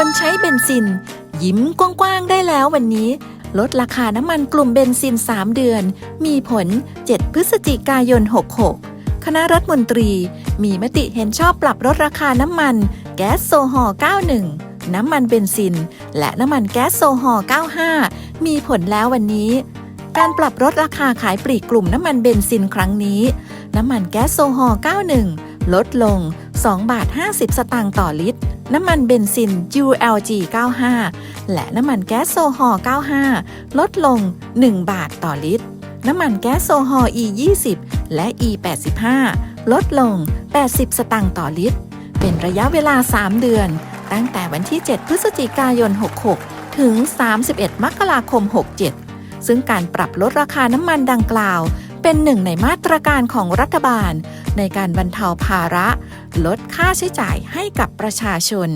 คนใช้เบนซิน ยิ้มกว้างๆได้แล้ววันนี้ ลดราคาน้ำมันกลุ่มเบนซิน 3 เดือน มีผล 7 พฤศจิกายน 66 คณะรัฐมนตรี มีมติเห็นชอบปรับลดราคาน้ำมัน แก๊สโซฮอล์91 น้ำมันเบนซิน และน้ำมันแก๊สโซฮอล์95 มีผลแล้ววันนี้ การปรับลดราคาขายปลีกกลุ่มน้ำมันเบนซินครั้งนี้ น้ำมันแก๊สโซฮอล์91 ลดลง 2 บาท 50 สตางค์ต่อลิตร น้ำมันเบนซิน ULG 95 และน้ำมันแก๊สโซฮอล์95 ลดลง 1 บาทต่อลิตร น้ำมันแก๊สโซฮอล์ E 20และ E 85 ลดลง 80 สตางค์ต่อลิตร เป็นระยะเวลา 3 เดือน ตั้งแต่วันที่ 7 พฤศจิกายน 66 ถึง 31 มกราคม 67 ซึ่งการปรับลดราคาน้ำมันดังกล่าว เป็นหนึ่งในมาตรการของรัฐบาล ในการบรรเทาภาระ ลดค่าใช้จ่ายให้กับประชาชน